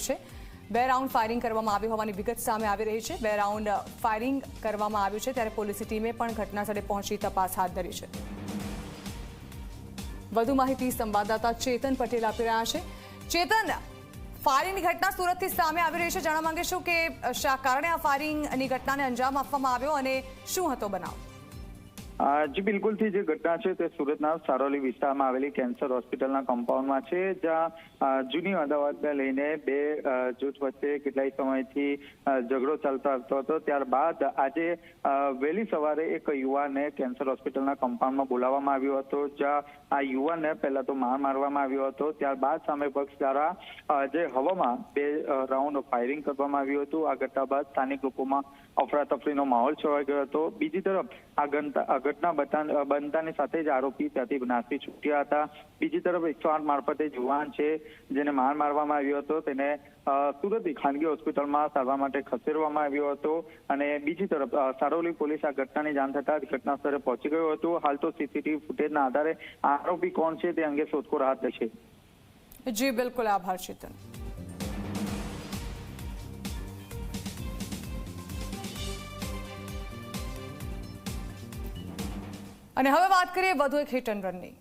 છે. બે round firing કરવામાં આવ્યું હોવાની વિગત સામે આવી રહી છે. બે રાઉન્ડ ફાયરિંગ કરવામાં આવ્યું છે ત્યારે પોલીસની ટીમે પણ ઘટનાસ્થળે પહોંચી તપાસ હાથ ધરી છે. વધુ માહિતી સંવાદદાતા ચેતન પટેલ આપી રહ્યા છે. ચેતન ફાયરિંગની ઘટના સુરતથી સામે આવી રહી છે. જાણવા માંગીશું કે શા કારણે આ ફાયરિંગની ઘટનાને અંજામ આપવામાં આવ્યો અને શું હતો બનાવ? જી બિલકુલથી જે ઘટના છે તે સુરતના સારોલી વિસ્તારમાં આવેલી કેન્સર હોસ્પિટલના કમ્પાઉન્ડમાં છે, જ્યાં જૂની અદાવતને લઈને બે જૂથ વચ્ચે કેટલાય સમયથી ઝઘડો ચાલતો આવતો હતો. ત્યારબાદ આજે વહેલી સવારે એક યુવાનને કેન્સર હોસ્પિટલના કમ્પાઉન્ડમાં બોલાવવામાં આવ્યો હતો, જ્યાં આ યુવાનને પહેલા તો માર મારવામાં આવ્યો હતો. ત્યારબાદ સામે પક્ષ દ્વારા જે હવામાં બે રાઉન્ડ ફાયરિંગ કરવામાં આવ્યું હતું. આ ઘટના બાદ સ્થાનિક લોકોમાં અફરાતફરીનો માહોલ છવાઈ ગયો હતો. બીજી તરફ આ ઘટના ઘટના બનતાની સાથે જ આરોપી ત્યાંથી નાસી છૂટ્યા હતા. બીજી તરફ એકસો આઠ મારફતે જુવાન છે, જેને માર મારવામાં આવ્યો હતો. તેને સુરતની ખાનગી હોસ્પિટલમાં સારવાર માટે ખસેડવામાં આવ્યો હતો અને બીજી તરફ સારોલી પોલીસ આ ઘટનાની જાણ થતા જ ઘટના સ્થળે પહોંચી ગયો હતો. હાલ તો સીસીટીવી ફૂટેજના આધારે આરોપી કોણ છે તે અંગે શોધખોળ હાથ થશે જી, બિલકુલ. આભાર, ચેતન. અને હવે વાત કરીએ વધુ એક હિટ એન્ડ રનની